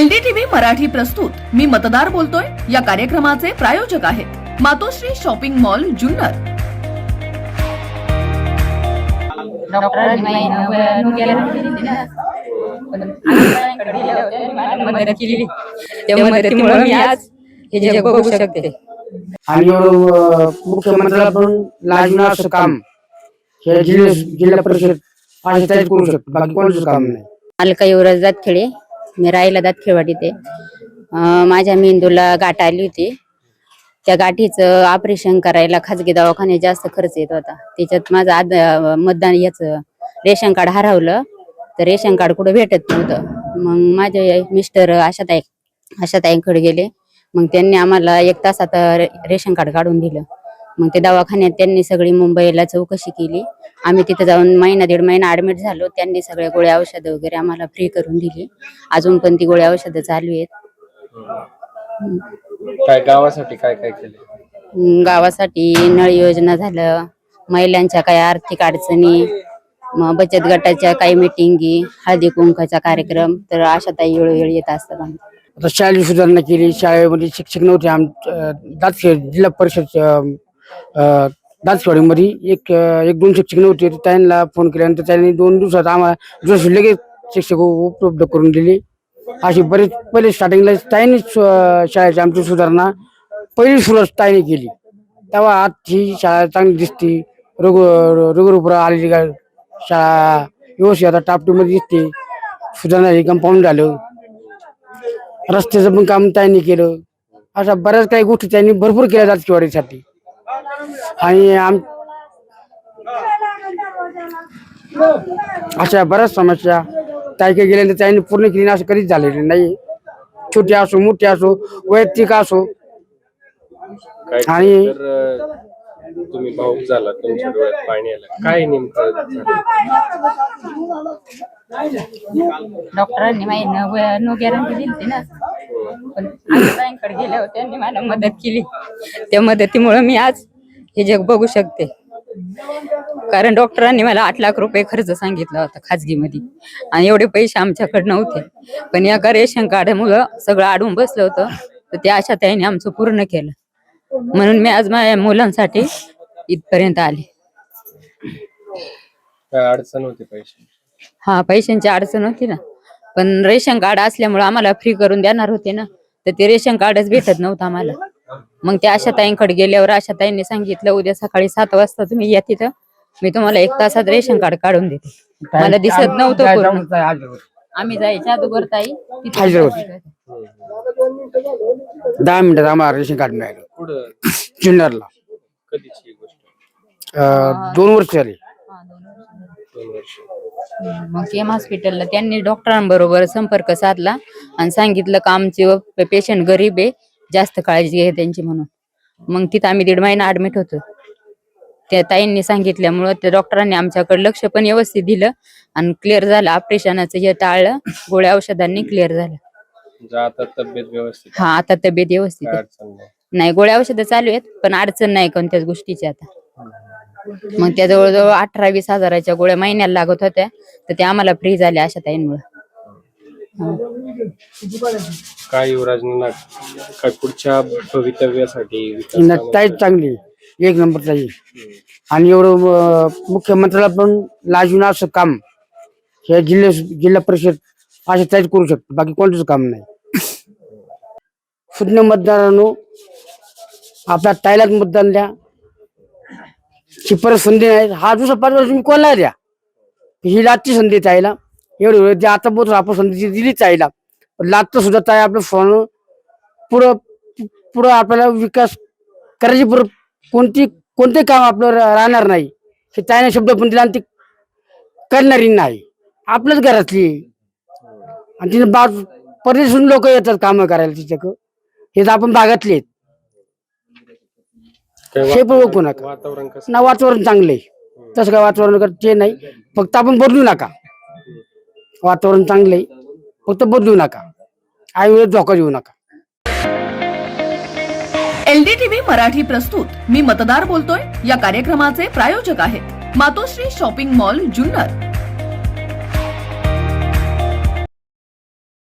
LDTV Marathi प्रस्तुत. मी मतदार बोलतोय. या कार्यक्रमाचे प्रायोजक आहेत. Matoshri shopping mall Junnar. मदत केली त्या मदतीमुळे मी आज हे जग बघू शकते. आणि असं काम हे जिल्हा जिल्हा परिषद करू शकतो. बाकी कोणतंच काम नाही. अलका युवराज मी राहिला दात आहे. अं, माझ्या मेंदूला गाठ आली होती. त्या गाठीचं ऑपरेशन करायला खाजगी दवाखान्यात जास्त खर्च येत होता. त्याच्यात माझं आद मतदान याचं रेशन कार्ड हरवलं. तर रेशन कार्ड कुठं भेटत नव्हतं. मग माझे मिस्टर आशाताई आशाताईंकडे गेले. मग त्यांनी आम्हाला एक तासात रेशन कार्ड काढून दिलं. मग ते दवाखान्यात त्यांनी सगळी मुंबईला चौकशी केली. आम्ही तिथे जाऊन महिना दीड महिना ऍडमिट झालो. त्यांनी सगळ्या गोळ्या औषधं वगैरे आम्हाला फ्री करून दिली. अजून पण ती गोळ्या औषधं चालू आहेत. काय गावासाठी काय काय केले? गावासाठी नळ योजना झालं. महिलांच्या काही आर्थिक अडचणी मग बचत गटाच्या काही मिटिंगी हळदी कुंकाचा कार्यक्रम. तर अशा ताई वेळोवेळी येत असतात. आता शाळेची सुधारणा केली. शाळेमध्ये शिक्षक नव्हते. आम जिल्हा परिषद अं, एक एक दोन शिक्षक नव्हते त्यांना फोन केल्यानंतर त्यांनी दोन दिवसात आम्हाला दिवस लगेच शिक्षक उपलब्ध करून दिले. अशी बरेच पहिले स्टार्टिंगला त्यांनीच शाळेची आमची सुधारणा पहिली सुरुवात ताईने केली. तेव्हा आज ही शाळा चांगली दिसते. रघु रघुरुपुरा आलेली शाळा व्यवस्थित आता टापटीमध्ये दिसते. सुधारणा हे कंपाऊंड झालं. रस्त्याचं पण काम त्यांनी केलं. अशा बऱ्याच काही गोष्टी त्यांनी भरपूर केल्या राजकीयवाडीसाठी आणि आम अशा बऱ्याच समस्या. काही काही गेल्यानंतर त्यांनी पूर्ण केली असं कधीच झालेलं नाही. छोटी असो मोठी असो वैयक्तिक असो. आणि- तुम्ही भाऊक झाला तुमच्या डोळ्यात पाणी आलं. काय नेमकं? डॉक्टरांनी माहिती नो गॅरंटी दिली ना. पण आईकडे गेल्या होत्या मला मदत केली. त्या मदतीमुळे मी आज हे जग बघू शकते. कारण डॉक्टरांनी मला आठ लाख रुपये खर्च सांगितला होता खाजगीमध्ये. आणि एवढे पैसे आमच्याकडे नव्हते. पण या रेशन कार्डामुळं सगळं अडून बसलं होतं. तर त्या आशा त्याने आमचं पूर्ण केलं. म्हणून मी आज माझ्या मुलांसाठी इथपर्यंत आले. काय अडचण होती पैसे हा पैशांची अडचण होती ना. पण रेशन कार्ड असल्यामुळे आम्हाला फ्री करून देणार होते ना. तर ते रेशन कार्डच भेटत नव्हतं आम्हाला. मग त्या आशा ताईंकडे गेल्यावर आशा ताईंनी सांगितलं उद्या सकाळी सात वाजता तुम्ही या तिथं. मी तुम्हाला एक तासात रेशन कार्ड काढून देते. मला दिसत नव्हतं पूर्ण. आम्ही जायच्या अगोदर ताई तिथे हाजीर. दहा मिनिटात आम्हाला रेशन कार्ड मिळालं पुढं जुन्नरला. कधीची ही गोष्ट? अं, दोन वर्ष झाली. हा, दोन वर्ष. दोन वर्ष मग केम हॉस्पिटलला त्यांनी डॉक्टरांबरोबर संपर्क साधला आणि सांगितलं का आमचे पेशंट गरीब आहे जास्त काळजी घे त्यांची म्हणून. मग तिथं आम्ही दीड महिना ऍडमिट होतो. त्या ताईंनी सांगितल्यामुळं त्या डॉक्टरांनी आमच्याकडे लक्ष पण व्यवस्थित दिलं आणि क्लिअर झालं. ऑपरेशनाचं हे टाळलं. गोळ्या औषधांनी क्लिअर झालं. म्हणजे आता तब्येत व्यवस्थित हा आता तब्येत व्यवस्थित काय आहे अडचण नाही. नाही गोळ्या औषधं चालू आहेत पण अडचण नाही कोणत्याच गोष्टीची आता. मग त्या जवळजवळ अठरा वीस हजाराच्या गोळ्या महिन्याला लागत होत्या तर त्या आम्हाला फ्री झाल्या अशा ताईंमुळे. काय युवराजने काय पुढच्या भवितव्यासाठी विकासामध्ये- चांगली एक नंबर ताई. आणि एवढं अं, मुख्यमंत्र्याला पण लाजून असं काम हे जिल्हा जिल्हा परिषद असे तयार करू शकतो. बाकी कोणतंच काम नाही. शून्य मतदारांनो आपल्या ताईलाच मतदान द्या. ही परत संधी नाही हा दुसरा पाच वर्ष तुम्ही कोणाला द्या? ही लाटची संधी ताईला. एवढी वेळ जे आता बोलतो आपण संधी दिली ताईला. लाटचं सुद्धा ताई आपलं फोन पुढं पुढं आपल्याला विकास करायची पुढं कोणती कोणते काम आपलं राहणार नाही हे ताईने शब्द पण दिला आणि ती करणारी नाही. आपल्याच घरातली. आणि तिने बा परदेशून लोक येतात कामं करायला तिच्याकडं. हे तर आपण भागातले हे पण ओळखू नका. ना वातावरण चांगलं आहे. तसं काय वातावरण ते नाही. फक्त आपण बदलू नका. वातावरण चांगलं आहे. फक्त बदलू नका. आई धोका देऊ नका. एलडीटीव्ही मराठी प्रस्तुत. मी मतदार बोलतोय. या कार्यक्रमाचे प्रायोजक आहेत मातोश्री शॉपिंग मॉल जुन्नर.